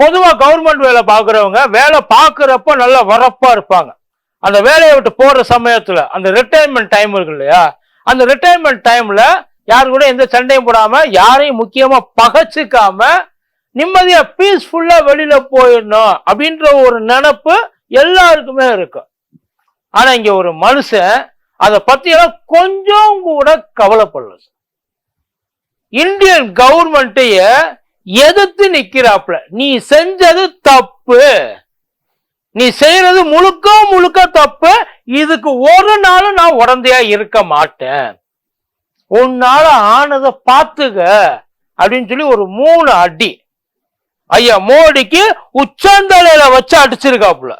பொதுவாக கவர்மெண்ட் வேலை பார்க்குறவங்க வேலை பார்க்குறப்ப நல்லா வரப்பாக இருப்பாங்க. அந்த வேலையை விட்டு போடுற சமயத்தில் அந்த ரிட்டையர்மெண்ட் டைம் இருக்கு இல்லையா? அந்த ரிட்டையர்மெண்ட் டைமில் யாரு கூட எந்த சண்டையும் போடாமல் யாரையும் முக்கியமாக பகச்சிக்காம நிம்மதியாக பீஸ்ஃபுல்லாக வெளியில் போயிடணும் அப்படின்ற ஒரு நினப்பு எல்லாருக்குமே இருக்கும். ஆனால் இங்கே ஒரு மனுஷன் அதை பற்றியெல்லாம் கொஞ்சம் கூட கவலைப்படல இந்தியன் கவர்மெண்ட்டையே எதிர்த்து நிக்கிறாப்ல நீ செஞ்சது தப்பு. நீ செய்யறது முழுக்க முழுக்க தப்பு. இதுக்கு ஒரு நாளும் நான் உடந்தையா இருக்க மாட்டேன். உன்னால ஆனதை பார்த்துக அப்படின்னு சொல்லி ஒரு மூணு அடி. ஐயா மோடிக்கு உச்சந்தலையில வச்சு அடிச்சிருக்காப்புல.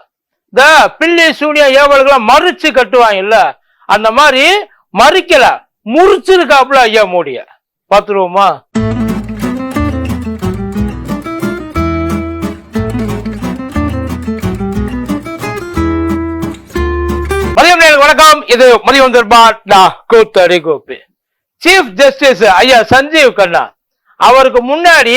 இந்த பில்லி சூனியா ஏவல்களை கட்டுவான் இல்ல அந்த மாதிரி மறிக்கல. முறிச்சிருக்காப்புல ஐயா மோடிய. பாத்துருவோமா இது மதியம் தர்பா கூத்தடி கோப்பி. சீஃப் ஜஸ்டிஸ் ஐயா சஞ்சீவ் கண்ணா அவருக்கு முன்னாடி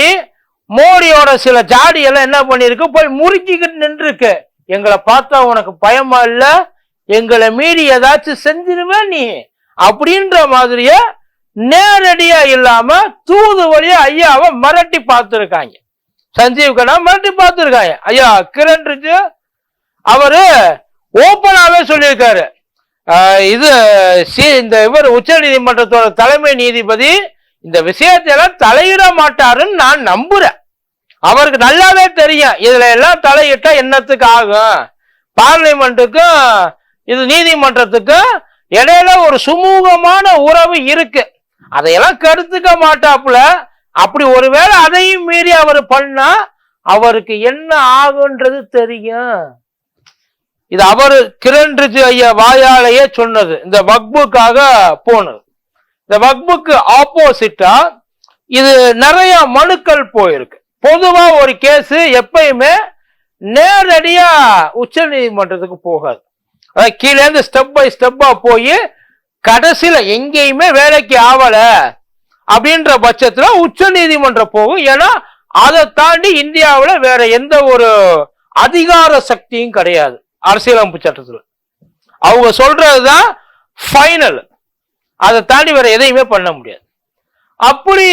மோடியோட சில ஜாடி எல்லாம் என்ன பண்ணிருக்கு? போய் முறுக்கிக்கிட்டு நின்றுருக்கு. எங்களை பார்த்தா உனக்கு பயமா இல்ல? எங்களை மீறி ஏதாச்சும் செஞ்சிருவே நீ? அப்படின்ற மாதிரியே நேரடியா இல்லாம தூது வழியா ஐயாவை மிரட்டி பார்த்துருக்காங்க. சஞ்சீவ் கண்ணா மிரட்டி பார்த்துருக்காங்க. ஐயா கிரண் அவரு ஓப்பனாவே சொல்லியிருக்காரு. இது சி- இந்த இவர் உச்ச நீதிமன்றத்தோட தலைமை நீதிபதி இந்த விஷயத்தெல்லாம் தலையிட மாட்டாருன்னு நான் நம்புறேன். அவருக்கு நல்லாவே தெரியும். இதுல எல்லாம் தலையிட்டா என்னத்துக்கு ஆகும்? பார்லிமெண்ட்டுக்கும் இது நீதிமன்றத்துக்கும் இடையில ஒரு சுமூகமான உறவு இருக்கு. அதையெல்லாம் கருத்துக்க மாட்டாப்புல. அப்படி ஒருவேளை அதையும் மீறி அவர் பண்ணா அவருக்கு என்ன ஆகுன்றது தெரியும். இது அவரு கிரண் ரிஜு ஐயா வாயாலேயே சொன்னது. இந்த வக்புக்காக போனது. இந்த வக்புக்கு ஆப்போசிட்டா இது நிறைய மனுக்கள் போயிருக்கு. பொதுவா ஒரு கேஸ் எப்பயுமே நேரடியா உச்ச நீதிமன்றத்துக்கு போகாது. அதாவது கீழே இருந்து ஸ்டெப் பை ஸ்டெப்பா போய் கடைசியில எங்கேயுமே வேலைக்கு ஆவல அப்படின்ற பட்சத்துல உச்ச நீதிமன்றம் போகும். ஏன்னா அதை தாண்டி இந்தியாவில் வேற எந்த ஒரு அதிகார சக்தியும் கிடையாது. அரசியலமைப்பு சட்டத்தில். அவங்க சொல்றதுதான் ஃபைனல் அதை தாண்டி வேற எதையுமே பண்ண முடியாது. அப்படி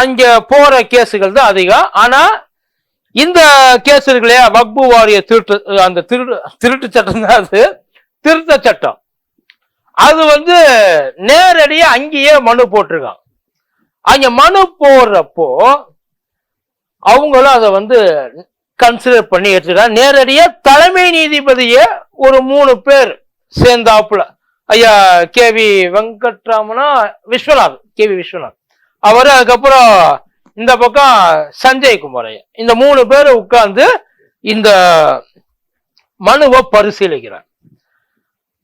அங்க போற கேஸுகள் தான் அதிகம். ஆனா இந்த கேஸ் இருக்கு இல்லையா வக்பு வாரிய திருட்டு அந்த திருட்டு திருட்டு சட்டம் தான் அது. திருத்த சட்டம். அது வந்து நேரடியா அங்கேயே மனு போட்டிருக்காங்க. அங்க மனு போடுறப்போ அவங்களும் அதை வந்து கன்சிடர் பண்ணி எடுத்துக்கலாம் நேரடியா தலைமை நீதிபதியை ஒரு மூணு பேர் சேர்ந்தாப்புல. ஐயா கேவி வெங்கட்ராமனா விஸ்வநாத் கே வி விஸ்வநாத் அவர் அதுக்கப்புறம் இந்த பக்கம் சஞ்சய் குமார் ஐயா. இந்த மூணு பேர் உட்கார்ந்து இந்த மனுவை பரிசீலிக்கிறார்.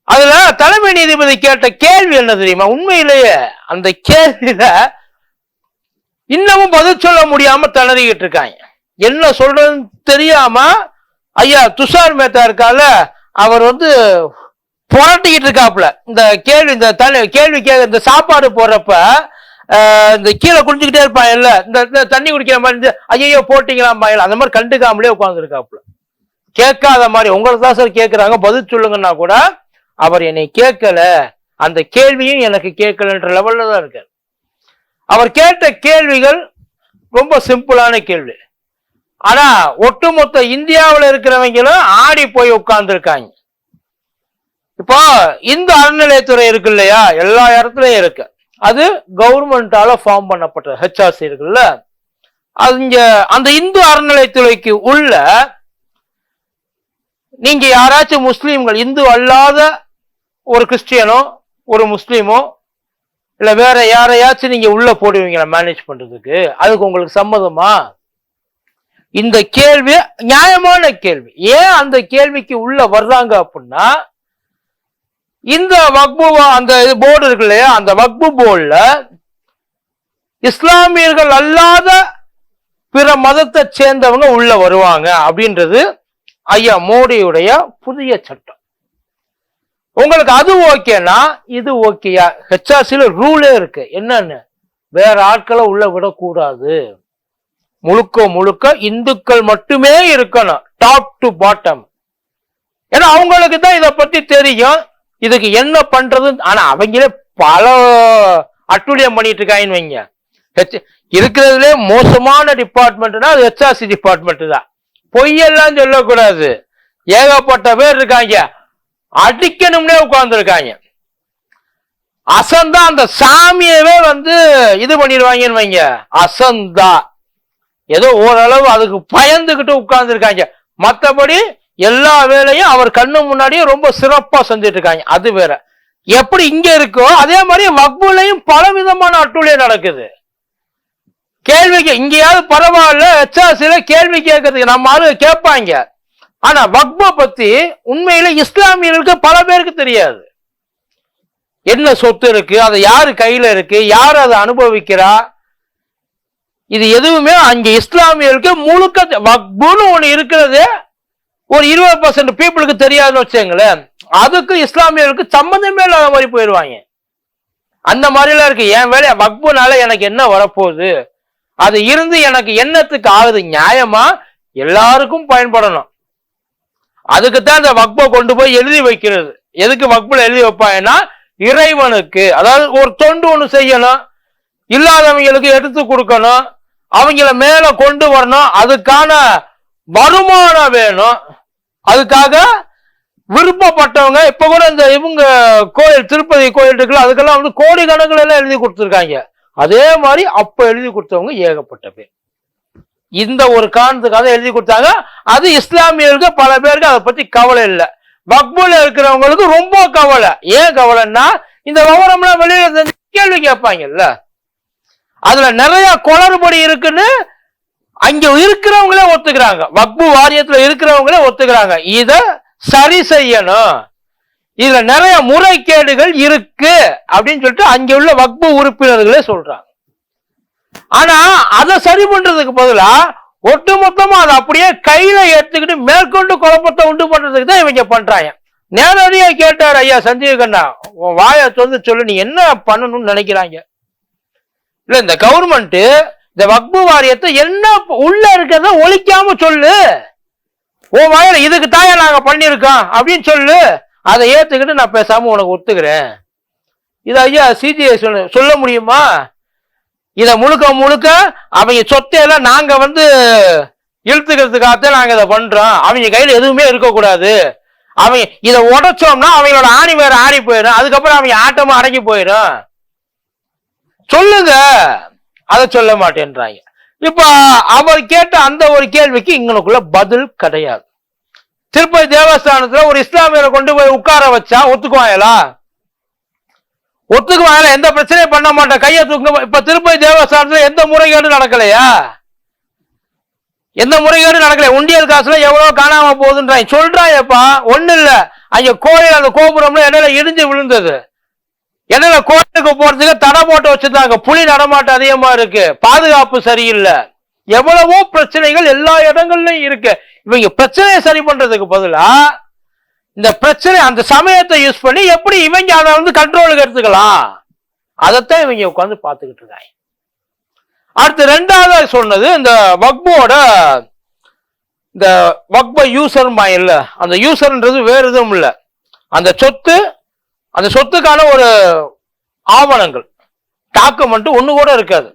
அதுல தலைமை நீதிபதி கேட்ட கேள்வி என்ன தெரியுமா? உண்மையிலேயே அந்த கேள்வியில இன்னமும் பதில் சொல்ல முடியாம திணறிக்கிட்டு இருக்காங்க. என்ன சொல்றதுன்னு தெரியாம ஐயா துஷார் மேத்தா இருக்கால அவர் வந்து புரட்டிக்கிட்டு இருக்காப்புல. இந்த கேள்வி இந்த தண்ணி கேள்வி கே இந்த சாப்பாடு போடுறப்ப இந்த கீழே குடிச்சுக்கிட்டே இருப்பான் இல்ல இந்த தண்ணி குடிக்கிற மாதிரி ஐயோ ஐயையோ போட்டீங்களாம்பா அந்த மாதிரி கண்டுக்காமலே உட்காந்துருக்காப்புல கேட்காத மாதிரி உங்களுக்கு தான் சார் கேட்குறாங்க பதில் சொல்லுங்கன்னா கூட அவர் என்னை கேட்கல. அந்த கேள்வியும் எனக்கு கேட்கலன்ற லெவல்ல தான் இருக்கார். அவர் கேட்ட கேள்விகள் ரொம்ப சிம்பிளான கேள்வி. ஆனா ஒட்டுமொத்த இந்தியாவில் இருக்கிறவங்களும் ஆடி போய் உட்கார்ந்துருக்காங்க. இப்போ இந்த அறநிலையத்துறை இருக்கு இல்லையா? எல்லா இடத்துலயும் இருக்கு. அது கவர்மெண்டால ஃபார்ம் பண்ணப்பட்ட ஹெச்ஆர்சி இருக்குல்ல? அது அந்த இந்து அறநிலையத்துறைக்கு உள்ள நீங்க யாராச்சும் முஸ்லீம்கள் இந்து அல்லாத ஒரு கிறிஸ்டியனோ ஒரு முஸ்லீமோ இல்ல வேற யாரையாச்சும் நீங்க உள்ள போடுவீங்களா மேனேஜ் பண்றதுக்கு? அதுக்கு உங்களுக்கு சம்மதமா? இந்த கேள்வி நியாயமான கேள்வி. ஏன் அந்த கேள்விக்கு உள்ள வர்றாங்க அப்படின்னா இந்த வக்பு அந்த போர்டு இருக்கு இல்லையா அந்த வக்பு போர்டுல இஸ்லாமியர்கள் அல்லாத பிற மதத்தை சேர்ந்தவங்க உள்ள வருவாங்க அப்படின்றது ஐயா மோடியுடைய புதிய சட்டம். உங்களுக்கு அது ஓகேனா இது ஓகேயா? ஹெச்ஆர்சில ரூலே இருக்கு. என்னன்னு? வேற ஆட்களை உள்ள விடக்கூடாது. முழுக்க முழுக்க இந்துக்கள் மட்டுமே இருக்கணும். டாப் டு பாட்டம் ஏன்னா அவங்களுக்கு தான் இதை பத்தி தெரியும். இதுக்கு என்ன பண்றது? ஆனா அவங்களே பல அட்டுழியம் பண்ணிட்டு இருக்காங்கன்னு வைங்க. இருக்கிறதுலே மோசமான டிபார்ட்மெண்ட்னா அது ஹெச்ஆர்சி டிபார்ட்மெண்ட் தான். பொய்யெல்லாம் சொல்லக்கூடாது. ஏகப்பட்ட பேர் இருக்காங்க. அடிக்கணும்னே உட்கார்ந்துருக்காங்க. அசந்தா அந்த சாமியவே வந்து இது பண்ணிடுவாங்கன்னு வைங்க. அசந்தா. ஏதோ ஓரளவு அதுக்கு பயந்துகிட்டு உட்கார்ந்துருக்காங்க. மற்றபடி எல்லா வேலையும் அவர் கண்ணு முன்னாடியே ரொம்ப சிறப்பா செஞ்சுட்டு இருக்காங்க அது வேற. எப்படி இங்க இருக்கோ அதே மாதிரி வக்புலையும் பல விதமான அட்டுழியம் நடக்குது கேள்விக்கு இங்கேயாவது பரவாயில்ல ஹெச்ஆர்சில கேள்வி கேட்கறதுக்கு நம்ம ஆளு கேட்பாங்க. ஆனா வக்பை பத்தி உண்மையில இஸ்லாமியர்களுக்கு பல பேருக்கு தெரியாது. என்ன சொத்து இருக்கு அது யாரு கையில இருக்கு யார் அதை அனுபவிக்கிறா இது எதுவுமே அங்க இஸ்லாமியர்களுக்கு முழுக்க வக்புன்னு ஒண்ணு இருக்கிறது. ஒரு இருபது பர்சன்ட் பீப்புளுக்கு தெரியாதுன்னு வச்சுங்களேன் அதுக்கு இஸ்லாமியர்களுக்கு சம்மந்தமே இல்லாத மாதிரி போயிடுவாங்க. அந்த மாதிரிலாம் இருக்கு. என் வேலை வக்புனால எனக்கு என்ன வரப்போகுது? அது இருந்து எனக்கு என்னத்துக்கு ஆகுது? நியாயமா? எல்லாருக்கும் பயன்படணும். அதுக்கு தான் இந்த வக்பை கொண்டு போய் எழுதி வைக்கிறது. எதுக்கு வக்புல எழுதி வைப்பாங்கன்னா இறைவனுக்கு. அதாவது ஒரு தொண்டு ஒன்று செய்யணும். இல்லாதவங்களுக்கு எடுத்து கொடுக்கணும். அவங்கள மேல கொண்டு வரணும். அதுக்கான வருமானம் வேணும். அதுக்காக விருப்பப்பட்டவங்க இப்ப கூட இந்த இவங்க கோயில் திருப்பதி கோயில் இருக்குல்ல அதுக்கெல்லாம் வந்து கோடி கணக்குல எல்லாம் எழுதி கொடுத்துருக்காங்க. அதே மாதிரி அப்ப எழுதி கொடுத்தவங்க ஏகப்பட்ட பேர். இந்த ஒரு காரணத்துக்காக எழுதி கொடுத்தாங்க. அது இஸ்லாமியர்களுக்கு பல பேருக்கு அதை பத்தி கவலை இல்லை. வக்புல இருக்கிறவங்களுக்கு ரொம்ப கவலை. ஏன் கவலைன்னா இந்த விவரம்லாம் வெளியில கேள்வி கேட்பாங்கல்ல. அதுல நிறைய குளறுபடி இருக்குன்னு அங்க இருக்கிறவங்களே ஒத்துக்கிறாங்க. வக்பு வாரியத்துல இருக்கிறவங்களே ஒத்துக்கிறாங்க. இத சரி செய்யணும். இதுல நிறைய முறைகேடுகள் இருக்கு அப்படின்னு சொல்லிட்டு அங்க உள்ள வக்பு உறுப்பினர்களே சொல்றாங்க. ஆனா அதை சரி பண்றதுக்கு பதிலா ஒட்டுமொத்தமா அதை அப்படியே கையில எடுத்துக்கிட்டு மேற்கொண்டு குழப்பத்தை உண்டு பண்றதுக்கு தான் இவங்க பண்றாங்க. நேரடியா கேட்டார் ஐயா சஞ்சீவ் கண்ணா உன் வாயை சொல்லு நீ என்ன பண்ணணும்னு நினைக்கிறாங்க? இல்ல இந்த கவர்மெண்ட் இந்த வக்பு வாரியத்தை என்ன உள்ள இருக்கிறத ஒழிக்காம சொல்லு. உன் வாயில இதுக்கு தாயா நாங்க பண்ணிருக்கோம் அப்படின்னு சொல்லு. அதை ஏத்துக்கிட்டு நான் பேசாம உனக்கு ஒத்துக்கிறேன். இது ஐயா சிஜிஐ சொல்ல சொல்ல முடியுமா? இதை முழுக்க முழுக்க அவங்க சொத்தையெல்லாம் நாங்க வந்து இழுத்துக்கிறதுக்காகத்தான் நாங்க இதை பண்றோம். அவங்க கையில எதுவுமே இருக்கக்கூடாது. அவங்க இதை உடைச்சோம்னா அவங்களோட ஆணி வேற ஆணி போயிடும். அதுக்கப்புறம் அவங்க ஆட்டமும் அடங்கி போயிடும். சொல்லுங்க. அதை சொல்ல மாட்டேன்றாங்க. இப்ப அவர் கேட்ட அந்த ஒரு கேள்விக்கு இங்கனுக்குள்ள பதில் கிடையாது. திருப்பதி தேவஸ்தானத்துல ஒரு இஸ்லாமியரை கொண்டு போய் உட்கார வச்சா ஒத்துக்குவாங்களா? ஒத்துக்குவாங்களா? எந்த பிரச்சனையும் பண்ண மாட்டேன். கையை தூக்க இப்ப திருப்பதி தேவஸ்தானத்துல எந்த முறைகேடும் நடக்கலையா? எந்த முறைகேடும் நடக்கல. உண்டியல் காசுல எவ்வளவு காணாம போகுதுன்றாங்க. சொல்றாங்கப்பா ஒண்ணு இல்ல அங்க கோயில் அந்த கோபுரம்ல இடையில இடிஞ்சு விழுந்தது. இடையில கோயிலுக்கு போறதுக்கு தடை போட்டு வச்சிருந்தாங்க? புலி நடமாட்டம் அதிகமா இருக்கு. பாதுகாப்பு சரியில்லை. எவ்வளவோ பிரச்சனைகள் எல்லா இடங்கள்லயும் இருக்கு. இவங்க பிரச்சனையை சரி பண்றதுக்கு பதிலா இந்த பிரச்சனை அந்த சமயத்தை யூஸ் பண்ணி எப்படி இவங்க அதை வந்து கண்ட்ரோலுக்கு எடுத்துக்கலாம்? அதைத்தான் இவங்க உட்காந்து பார்த்துக்கிட்டு இருக்காங்க. அடுத்து ரெண்டாவது சொன்னது இந்த வக்போட இந்த வக்ப யூசர் இல்ல. அந்த யூசர்ன்றது வேறு எதுவும் இல்லை. அந்த சொத்து அந்த சொத்துக்கான ஒரு ஆவணங்கள் டாக்குமெண்ட் ஒன்று கூட இருக்காது.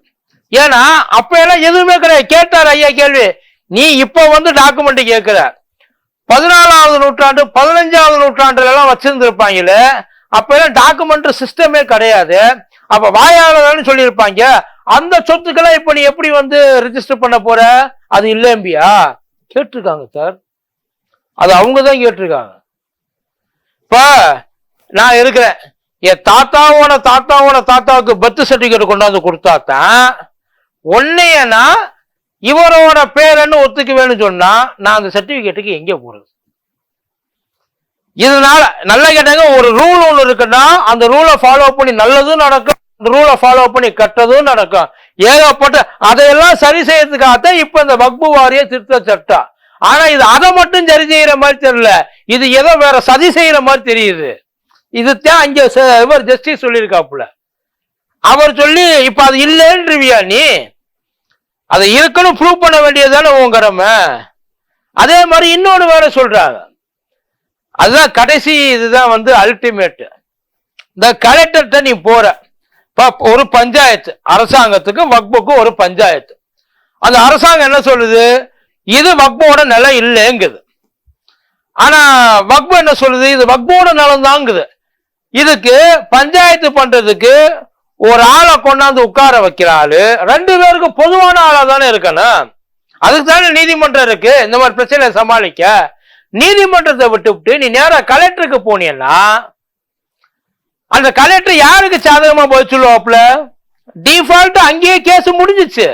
ஏன்னா அப்ப எல்லாம் எதுவுமே கிடையாது. கேட்டார் ஐயா கேள்வி. நீ இப்போ வந்து டாக்குமெண்ட் கேட்கிற பதினாலாவது நூற்றாண்டு பதினஞ்சாவது நூற்றாண்டுல எல்லாம் வச்சிருந்திருப்பாங்களே அப்ப எல்லாம் டாக்குமெண்ட் சிஸ்டமே கிடையாது. அப்ப வாயாளர்னு சொல்லியிருப்பாங்க. அந்த சொத்துக்கெல்லாம் இப்ப நீ எப்படி வந்து ரிஜிஸ்டர் பண்ண போற? அது இல்லம்பியா கேட்டிருக்காங்க சார். அது அவங்க தான் கேட்டிருக்காங்க. இப்ப நான் இருக்கிறேன். என் தாத்தாவோட தாத்தாவோட தாத்தாவுக்கு பர்த் சர்டிபிகேட் கொண்டாந்து கொடுத்தாத்தான் ஒன்னையனா இவரோட பேரன்னு ஒத்துக்குவேன்னு சொன்னா நான் அந்த சர்டிபிகேட்டுக்கு எங்க போறது? இதனால நல்ல கேட்டாங்க ஒரு ரூல் ஒன்று இருக்குன்னா அந்த ரூலை ஃபாலோ பண்ணி நல்லதும் நடக்கும் அந்த ரூலை ஃபாலோ பண்ணி கட்டதும் நடக்கும். ஏகப்பட்ட அதையெல்லாம் சரி செய்யறதுக்காகத்தான் இப்ப இந்த வக்பு வாரிய திருத்த சட்டம் ஆனா இது அதை மட்டும் சரி செய்யற மாதிரி தெரியல. இது ஏதோ வேற சதி செய்யற மாதிரி தெரியுது. இதுதான் அங்க இவர் ஜஸ்டிஸ் சொல்லியிருக்காப்புல. அவர் சொல்லி இப்ப அது இல்லைன்றியா நீ? அதை இருக்குன்னு ப்ரூவ் பண்ண வேண்டியதுதானே உன் கடமை. அதே மாதிரி இன்னொன்று வேற சொல்றாங்க. அதுதான் கடைசி இதுதான் வந்து அல்டிமேட் இந்த கலெக்டர்கிட்ட நீ போற. ஒரு பஞ்சாயத்து. அரசாங்கத்துக்கும் வக்புக்கும் ஒரு பஞ்சாயத்து. அந்த அரசாங்கம் என்ன சொல்லுது? இது வக்போட நிலம் இல்லைங்குது. ஆனா வக்பு என்ன சொல்லுது? இது வக்போட நிலம் தாங்குது இதுக்கு பஞ்சாயத்து பண்றதுக்கு ஒரு ஆளை கொண்டாந்து உட்கார வைக்கிறாரு ரெண்டு பேருக்கு பொதுவான ஆளா தானே இருக்கணும். அதுக்கு தானே நீதிமன்றம் இருக்கு. இந்த மாதிரி பிரச்சனையை சமாளிக்க நீதிமன்றத்தை விட்டுவிட்டு நீ நேரம் கலெக்டருக்கு போனீன்னா அந்த கலெக்டர் யாருக்கு சாதகமா போய் சொல்லுவாப்ல டிஃபால்ட் அங்கேயே கேஸ் முடிஞ்சிச்சு.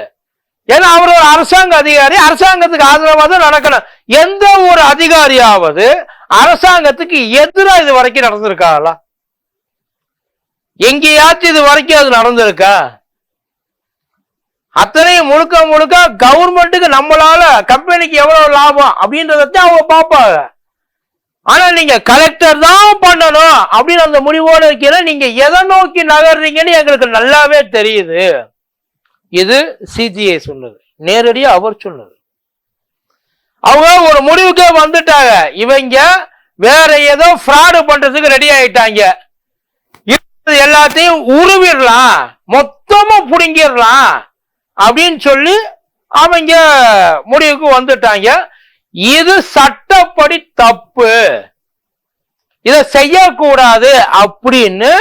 ஏன்னா அவர் ஒரு அரசாங்க அதிகாரி அரசாங்கத்துக்கு ஆதரவாக தான் நடக்கணும். எந்த ஒரு அதிகாரியாவது அரசாங்கத்துக்கு எதிராக இது வரைக்கும் நடந்திருக்காங்களா எங்கேயாச்சும் இது வரைக்கும் அது நடந்திருக்கா? அத்தனையும் முழுக்க முழுக்க கவர்மெண்ட்டுக்கு நம்மளால கம்பெனிக்கு எவ்வளவு லாபம் அப்படின்றத அவங்க பார்ப்பாங்க. ஆனா நீங்க கலெக்டர் தான் பண்ணணும் அப்படின்னு அந்த முடிவோடு இருக்கிற நீங்க எதை நோக்கி நகர்றீங்கன்னு எங்களுக்கு நல்லாவே தெரியுது. இது சிஜிஐ சொன்னது. நேரடியா அவர் சொன்னது. அவங்க ஒரு முடிவுக்கே வந்துட்டாங்க. இவங்க வேற ஏதோ ஃப்ராடு பண்றதுக்கு ரெடி ஆயிட்டாங்க. எல்லாத்தையும் உருவிடலாம். மொத்தமா புடுங்கிடலாம். அப்படின்னு சொல்லி அவங்க முடிவுக்கு வந்துட்டாங்க. இது சட்டப்படி தப்பு. இதை செய்யக்கூடாது அப்படின்னு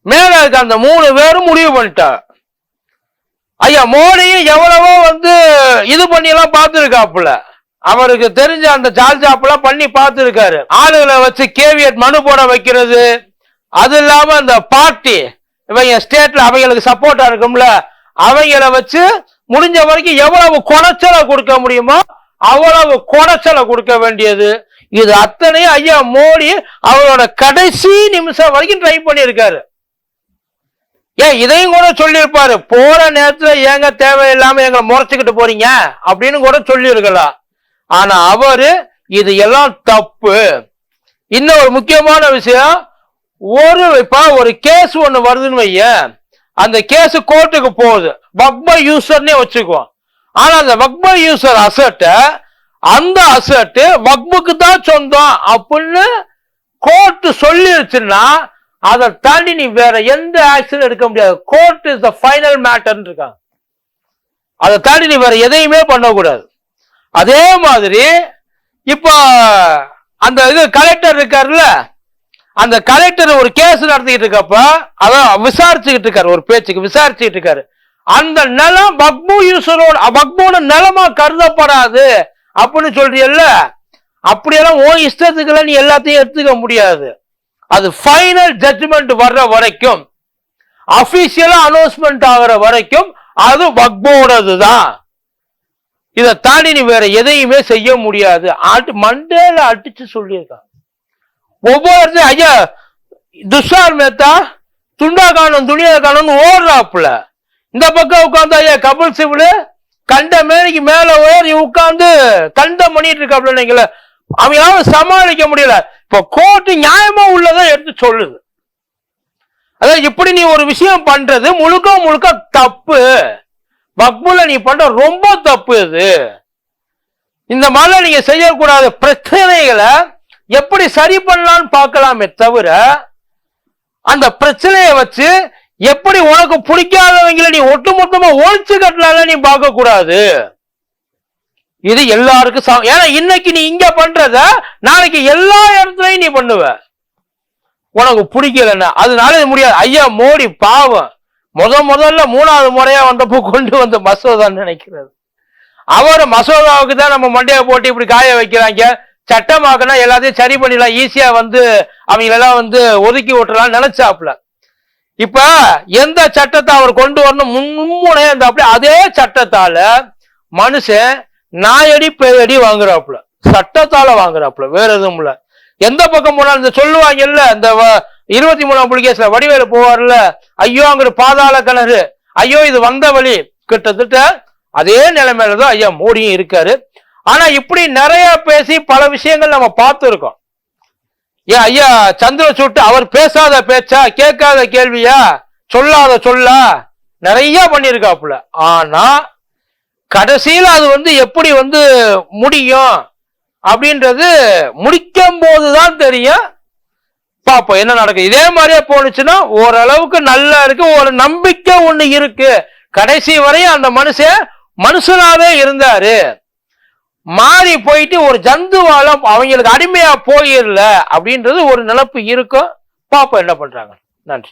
மேல இருக்க அந்த மூணு பேரும் முடிவு பண்ணிட்டா ஐயா மோடியும் எவ்வளவோ வந்து இது பண்ணி எல்லாம் பார்த்துருக்காப்புல. அவருக்கு தெரிஞ்ச அந்த ஜால் பண்ணி பார்த்துருக்காரு. ஆளுகளை வச்சு கேவியட் மனு போட வைக்கிறது. அது இல்லாம இந்த பார்ட்டி இவங்க ஸ்டேட்ல அவங்களுக்கு சப்போர்ட்டா இருக்கும்ல அவங்கள வச்சு முடிஞ்ச வரைக்கும் எவ்வளவு குணச்சலை கொடுக்க முடியுமோ அவ்வளவு குணச்சலை கொடுக்க வேண்டியது. இது அத்தனையும் ஐயா மோடி அவரோட கடைசி நிமிஷம் வரைக்கும் ட்ரை பண்ணியிருக்காரு. ஏன் இதையும் கூட சொல்லியிருப்பாரு போற நேரத்துல ஏங்க தேவையில்லாம எங்களை முறைச்சுக்கிட்டு போறீங்க? அப்படின்னு கூட சொல்லியிருக்கலாம் ஆனா அவரு இது எல்லாம் தப்பு. இன்னும் ஒரு முக்கியமான விஷயம் ஒரு இப்ப ஒரு கேஸ் ஒண்ணு வருதுன்னு வைய அந்த கேஸ் கோர்ட்டுக்கு போகுது. வக்ப யூசர்னே வச்சுக்குவோம். ஆனா அந்த வக்ப யூசர் அசட்ட அந்த அசட்டு வக்புக்கு தான் சொந்தம் அப்படின்னு கோர்ட்டு சொல்லிருச்சுன்னா அதை தாண்டி நீ வேற எந்த ஆக்ஷன் எடுக்க முடியாது. கோர்ட் இஸ் த ஃபைனல் மேட்டர்னு இருக்காங்க. அதை தாண்டி நீ வேற எதையுமே பண்ணக்கூடாது. அதே மாதிரி இப்போ அந்த இது கலெக்டர் இருக்காருல்ல அந்த கலெக்டர் ஒரு கேஸ் நடத்திக்கிட்டு இருக்கப்ப அதான் விசாரிச்சுக்கிட்டு இருக்காரு ஒரு பேச்சுக்கு விசாரிச்சுக்கிட்டு இருக்காரு. அந்த நிலம் பக்பு யூசரோட பக்மோட நிலமா கருதப்படாது அப்படின்னு சொல்றியல்ல? அப்படியெல்லாம் ஓ இஷ்டத்துக்குலாம் நீ எல்லாத்தையும் எடுத்துக்க முடியாது. அது ஃபைனல் ஜட்ஜ்மெண்ட் வர்ற வரைக்கும் அபிஷியலா அனௌன்ஸ்மெண்ட் ஆகுற வரைக்கும் அது வக்போடது தான் இதை தாண்டி நீ வேற எதையுமே செய்ய முடியாது. ஆட்டு மண்டேல அடிச்சு சொல்லியிருக்கான். ஒவ்வொரு ஐயா துஷார் மேத்தா துண்டா காணும் துணியா காணும்னு ஓடுறாப்புல. இந்த பக்கம் உட்காந்து ஐயா கபில் சிவில் கண்ட மேலைக்கு மேல உயர் உட்கார்ந்து கண்டம் பண்ணிட்டு இருக்காப்புல நீங்கள. அவங்களால சமாளிக்க முடியல. இப்ப கோர்ட்டு நியாயமா உள்ளதான் எடுத்து சொல்லுது. அதாவது இப்படி நீ ஒரு விஷயம் பண்றது முழுக்க முழுக்க தப்பு. பக்புல நீ பண்ற ரொம்ப தப்பு இது. இந்த மாதிரி நீங்க செய்யக்கூடாத பிரச்சனைகளை எப்படி சரி பண்ணலாம்னு பார்க்கலாமே தவிர அந்த பிரச்சனையை வச்சு எப்படி உனக்கு பிடிக்காதவங்களை நீ ஒட்டுமொத்தமா ஒழிச்சு கட்டலாம் நீ பார்க்க கூடாது இது எல்லாருக்கும் சம ஏன்னா இன்னைக்கு நீ இங்க பண்றத நாளைக்கு எல்லா இடத்துலயும் நீ பண்ணுவ. உனக்கு பிடிக்கலன்னா அதனால இது முடியாது. ஐயா மோடி பாவம். முத முதல்ல மூணாவது முறையா வந்தப்போ கொண்டு வந்த மசோதான்னு நினைக்கிறது. அவர் மசோதாவுக்கு தான் நம்ம மண்டையை போட்டு இப்படி காய வைக்கிறாங்க. சட்டமாக்குனா எல்லாத்தையும் சரி பண்ணிடலாம் ஈஸியா வந்து அவங்களெல்லாம் வந்து ஒதுக்கி விட்டுலாம் நினைச்சாப்புல. இப்ப எந்த சட்டத்தை அவர் கொண்டு வரணும்? முன்முனையா இருந்தாப்புல அதே சட்டத்தால மனுஷன் நாயடி பேயடி வாங்குறாப்புல. சட்டத்தால வாங்குறாப்புல வேற எதுவும் இல்ல. எந்த பக்கம் போனாலும் இந்த சொல்லுவாங்கல்ல இந்த வ- இருபத்தி மூணாம் புலிகேஸ்ல வடிவேலு போவார்ல ஐயோ அங்கிட்டு பாதாள கிணறு ஐயோ இது வந்த வழி. கிட்டத்தட்ட அதே நிலைமையில தான் ஐயா மோடியும் இருக்காரு. ஆனா இப்படி நிறைய பேசி பல விஷயங்கள் நம்ம பார்த்துருக்கோம். ஏன் ஐயா சந்திரசூட் அவர் பேசாத பேச்சா கேட்காத கேள்வியா? சொல்லாத சொல்லா? நிறைய பண்ணியிருக்காப்புல. ஆனா கடைசியில் அது வந்து எப்படி வந்து முடியும் அப்படின்றது முடிக்கும் போதுதான் தெரியும். பாப்போம் என்ன நடக்கும் இதே மாதிரியே போனுச்சுன்னா ஓரளவுக்கு நல்லா இருக்கு. ஒரு நம்பிக்கை ஒண்ணு இருக்கு. கடைசி வரையும் அந்த மனுஷன் மனுஷனாவே இருந்தாரு. மாறி போயிட்டு ஒரு ஜந்துவாலம் அவங்களுக்கு அடிமையா போயிடல அப்படின்றது ஒரு நிலப்பு இருக்கும். பாப்போம் என்ன பண்றாங்க? நன்றி.